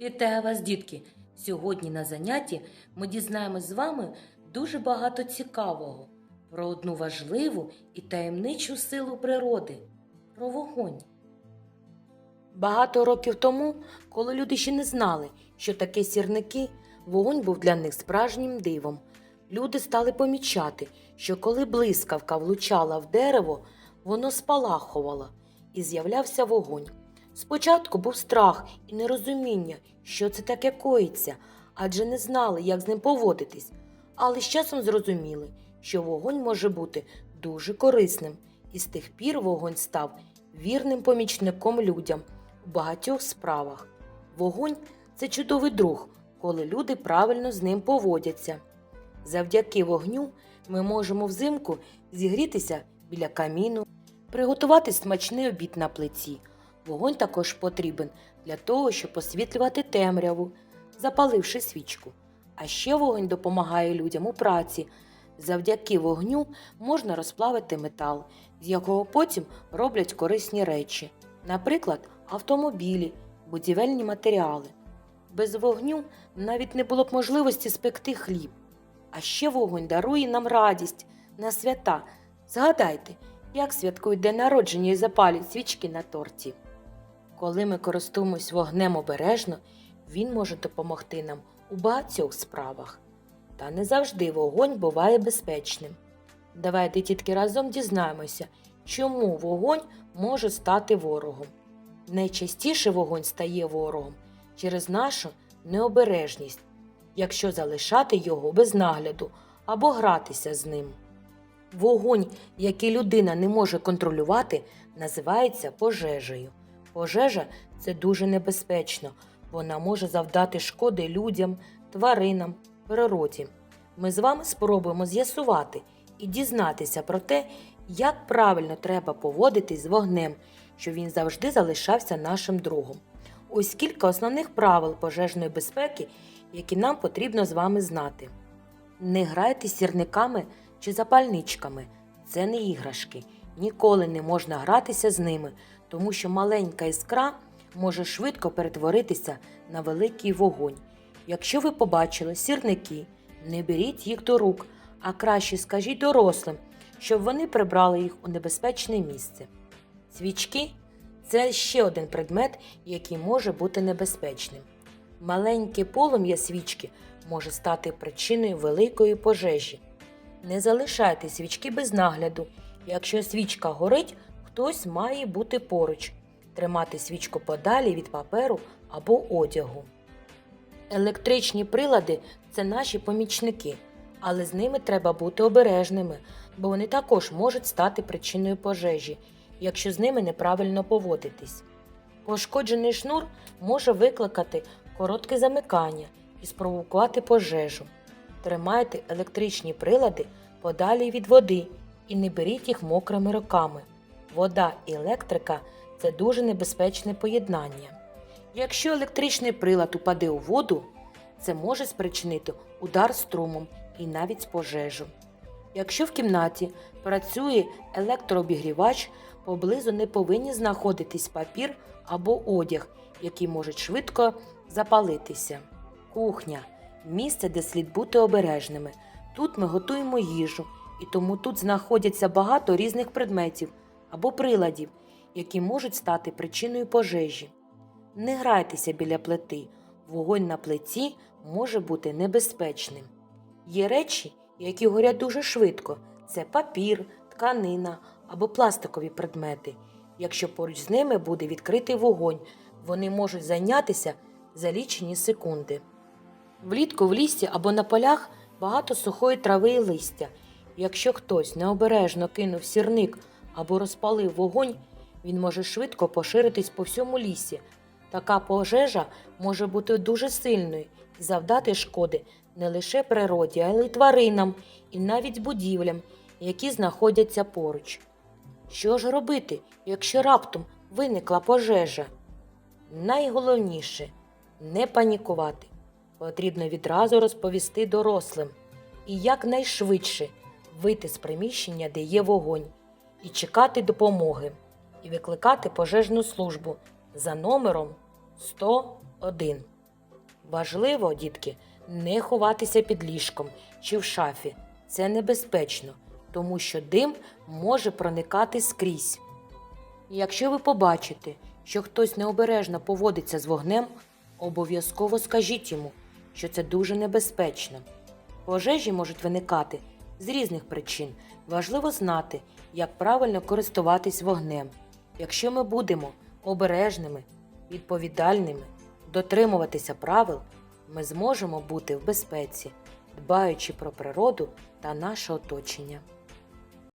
Вітаю вас, дітки! Сьогодні на занятті ми дізнаємось з вами дуже багато цікавого про одну важливу і таємничу силу природи про вогонь. Багато років тому, коли люди ще не знали, що таке сірники, вогонь був для них справжнім дивом. Люди стали помічати, що коли блискавка влучала в дерево, воно спалахувало і з'являвся вогонь. Спочатку був страх і нерозуміння, що це таке коїться, адже не знали, як з ним поводитись, але з часом зрозуміли, що вогонь може бути дуже корисним, і з тих пір вогонь став вірним помічником людям у багатьох справах. Вогонь це чудовий друг, коли люди правильно з ним поводяться. Завдяки вогню ми можемо взимку зігрітися біля каміну, приготувати смачний обід на плиті. Вогонь також потрібен для того, щоб освітлювати темряву, запаливши свічку. А ще вогонь допомагає людям у праці. Завдяки вогню можна розплавити метал, з якого потім роблять корисні речі, наприклад, автомобілі, будівельні матеріали. Без вогню навіть не було б можливості спекти хліб. А ще вогонь дарує нам радість на свята. Згадайте, як святкують день народження і запалюють свічки на торті. Коли ми користуємось вогнем обережно, він може допомогти нам у багатьох справах. Та не завжди вогонь буває безпечним. Давайте тітки разом дізнаємося, чому вогонь може стати ворогом. Найчастіше вогонь стає ворогом через нашу необережність, якщо залишати його без нагляду або гратися з ним. Вогонь, який людина не може контролювати, називається пожежею. Пожежа це дуже небезпечно, вона може завдати шкоди людям, тваринам, природі. Ми з вами спробуємо з'ясувати і дізнатися про те, як правильно треба поводитись з вогнем, щоб він завжди залишався нашим другом. Ось кілька основних правил пожежної безпеки, які нам потрібно з вами знати. Не грайте сірниками чи запальничками. Це не іграшки. Ніколи не можна гратися з ними, тому що маленька іскра може швидко перетворитися на великий вогонь. Якщо ви побачили сірники, не беріть їх до рук, а краще скажіть дорослим, щоб вони прибрали їх у небезпечне місце. Свічки це ще один предмет, який може бути небезпечним. Маленьке полум'я свічки може стати причиною великої пожежі. Не залишайте свічки без нагляду. Якщо свічка горить, хтось має бути поруч, тримати свічку подалі від паперу або одягу. Електричні прилади це наші помічники, але з ними треба бути обережними, бо вони також можуть стати причиною пожежі, якщо з ними неправильно поводитись. Пошкоджений шнур може викликати коротке замикання і спровокувати пожежу. Тримайте електричні прилади подалі від води і не беріть їх мокрими руками. Вода і електрика це дуже небезпечне поєднання. Якщо електричний прилад упаде у воду, це може спричинити удар струмом і навіть пожежу. Якщо в кімнаті працює електрообігрівач, поблизу не повинні знаходитись папір або одяг, які можуть швидко запалитися. Кухня місце, де слід бути обережними. Тут ми готуємо їжу, і тому тут знаходяться багато різних предметів або приладів, які можуть стати причиною пожежі. Не грайтеся біля плити, вогонь на плиті може бути небезпечним. Є речі, які горять дуже швидко: це папір, тканина або пластикові предмети. Якщо поруч з ними буде відкритий вогонь, вони можуть зайнятися за лічені секунди. Влітку в лісі або на полях багато сухої трави і листя. Якщо хтось необережно кинув сірник або розпалив вогонь, він може швидко поширитись по всьому лісі. Така пожежа може бути дуже сильною і завдати шкоди не лише природі, а й тваринам і навіть будівлям, які знаходяться поруч. Що ж робити, якщо раптом виникла пожежа? Найголовніше не панікувати. Потрібно відразу розповісти дорослим і якнайшвидше вийти з приміщення, де є вогонь, і чекати допомоги, і викликати пожежну службу за номером 101. Важливо, дітки, не ховатися під ліжком чи в шафі. Це небезпечно, тому що дим може проникати скрізь. Якщо ви побачите, що хтось необережно поводиться з вогнем, обов'язково скажіть йому, що це дуже небезпечно. Пожежі можуть виникати з різних причин. Важливо знати, як правильно користуватись вогнем. Якщо ми будемо обережними, відповідальними, дотримуватися правил, ми зможемо бути в безпеці, дбаючи про природу та наше оточення.